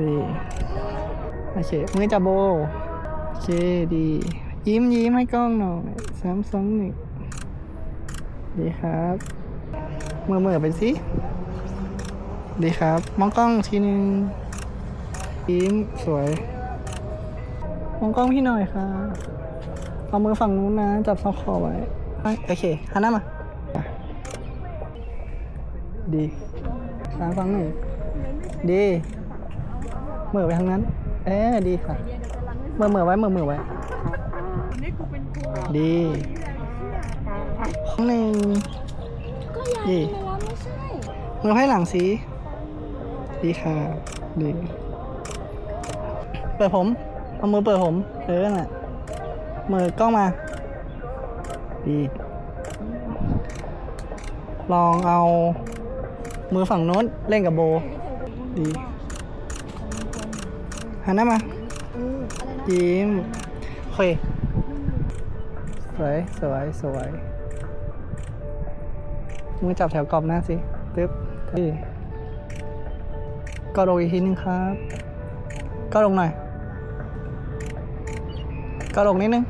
ดีโอเคมือจับโบโอเคดี ยิ้มยิ้มให้กล้องหน่อยสามสองหนึ่งดีครับเมื่อเมื่อไปสิดีครับ มองกล้องทีหนึ่งยิ้มสวย มองกล้องพี่หน่อยค่ะเอามือฝั่งนู้นนะ จับซอกคอไว้ โอเคหันหน้ามา ดีสามสองหนึ่งดี เหมือไปทางนั้น เอ๊ดีค่ะเหมือเหมือไว้เหมือเหมือไว้ ดีหนึ่งก็ยายดีไปแล้วไม่ใช่มือให้หลังสี ดีค่ะดีเปิดผม เอามือเปิดผม เออนั่นแหละมือกล้องมา ดี ลองเอา มือฝั่งโน้นเล่นกับโบ ดี หันหน้ามายิ้มโอเคสวยสวยสวยมือจับแถวกรอบหน้าสิตึ๊บดีกอดอกอีกทีนึงครับกอดอกหน่อยกอดอกนิดนึง